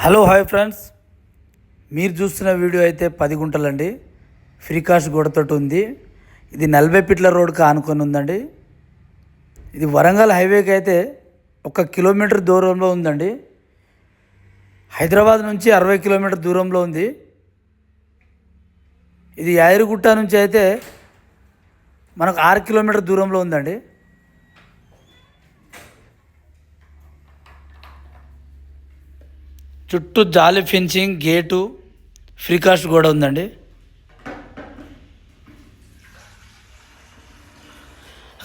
Hello hi friends. మీరు చూస్తున్న video అయితే పది గుంటలండి. ఫ్రీ కాస్ట్ గోడతోటి ఉంది. ఇది నలభై పిట్ల రోడ్కి ఆనుకొని ఉందండి. ఇది వరంగల్ హైవేకి అయితే ఒక కిలోమీటర్ దూరంలో ఉందండి. హైదరాబాద్ నుంచి అరవై కిలోమీటర్ దూరంలో ఉంది. ఇది యాదగిరిగుట్ట నుంచి అయితే మనకు ఆరు కిలోమీటర్ దూరంలో ఉందండి. చుట్టూ జాలి ఫెన్సింగ్ గేటు ఫ్రీ కాస్ట్ కూడా ఉందండి.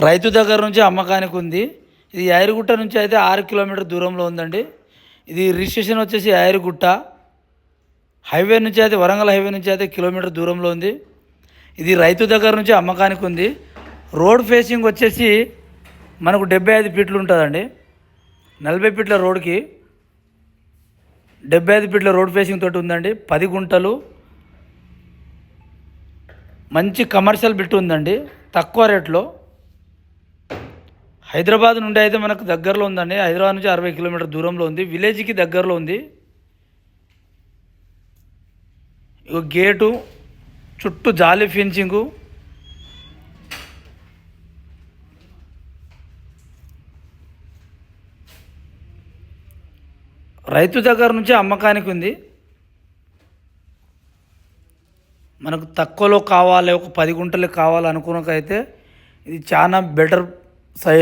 రైతు దగ్గర నుంచి అమ్మకానికి ఉంది. ఇది యాయరుగుట్ట నుంచి అయితే ఆరు కిలోమీటర్ దూరంలో ఉందండి. ఇది రిజిస్ట్రేషన్ వచ్చేసి యాయరుగుట్ట. హైవే నుంచి అయితే వరంగల్ హైవే నుంచి అయితే కిలోమీటర్ దూరంలో ఉంది. ఇది రైతు దగ్గర నుంచి అమ్మకానికి ఉంది. రోడ్ ఫేసింగ్ వచ్చేసి మనకు డెబ్బై ఐదు ఫీట్లు ఉంటుందండి. నలభై ఫీట్ల రోడ్కి డెబ్బై ఐదు ఫీట్ల రోడ్ ఫేసింగ్ తోటి ఉందండి. పది గుంటలు. మంచి కమర్షియల్ బిట్ ఉందండి. తక్కువ రేట్లో. హైదరాబాద్ నుండి అయితే మనకు దగ్గరలో ఉందండి. హైదరాబాద్ నుంచి అరవై కిలోమీటర్ దూరంలో ఉంది. విలేజ్కి దగ్గరలో ఉంది. ఇక గేటు చుట్టూ జాలి ఫెన్సింగు. రైతు దగ్గర నుంచి అమ్మకానికి ఉంది. మనకు తక్కువలో కావాలి ఒక పది గుంటలు కావాలి అనుకున్నకైతే ఇది చాలా బెటర్ సై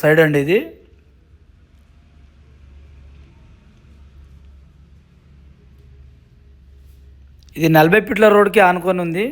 సైడ్ అండి ఇది. ఇది నలభై పిట్ల రోడ్కి ఆనుకొని ఉంది.